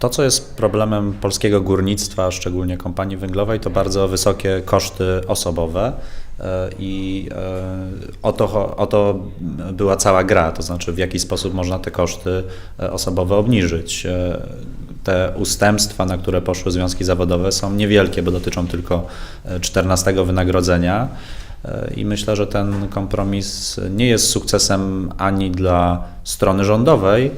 To, co jest problemem polskiego górnictwa, szczególnie kompanii węglowej, to bardzo wysokie koszty osobowe. e, I e, o to, o to była cała gra, to znaczy w jaki sposób można te koszty e, osobowe obniżyć. Te ustępstwa, na które poszły związki zawodowe, są niewielkie, bo dotyczą tylko e, 14 wynagrodzenia. I myślę, że ten kompromis nie jest sukcesem ani dla strony rządowej,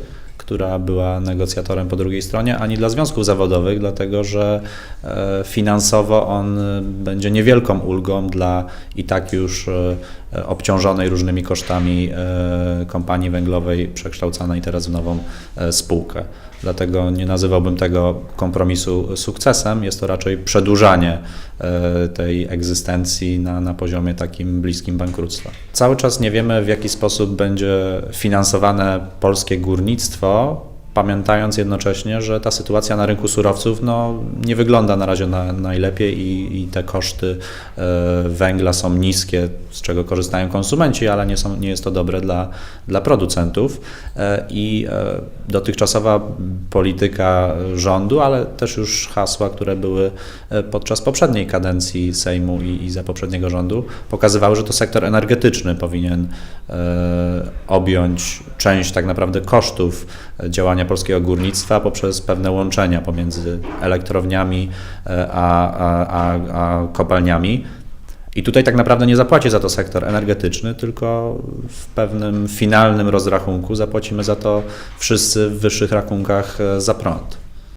która była negocjatorem po drugiej stronie, ani dla związków zawodowych, dlatego że e, finansowo on e, będzie niewielką ulgą dla i tak już e, obciążonej różnymi kosztami e, kompanii węglowej przekształcanej teraz w nową e, spółkę. Dlatego nie nazywałbym tego kompromisu sukcesem, jest to raczej przedłużanie e, tej egzystencji na, na poziomie takim bliskim bankructwa. Cały czas nie wiemy, w jaki sposób będzie finansowane polskie górnictwo, pamiętając jednocześnie, że ta sytuacja na rynku surowców no, nie wygląda na razie na, najlepiej i, i te koszty e, węgla są niskie, z czego korzystają konsumenci, ale nie, są, nie jest to dobre dla, dla producentów. E, I e, dotychczasowa polityka rządu, ale też już hasła, które były podczas poprzedniej kadencji Sejmu i, i za poprzedniego rządu, pokazywały, że to sektor energetyczny powinien objąć część tak naprawdę kosztów e, działania polskiego górnictwa poprzez pewne łączenia pomiędzy elektrowniami e, a, a, a, a kopalniami. I tutaj tak naprawdę nie zapłaci za to sektor energetyczny, tylko w pewnym finalnym rozrachunku zapłacimy za to wszyscy w wyższych rachunkach e, za prąd.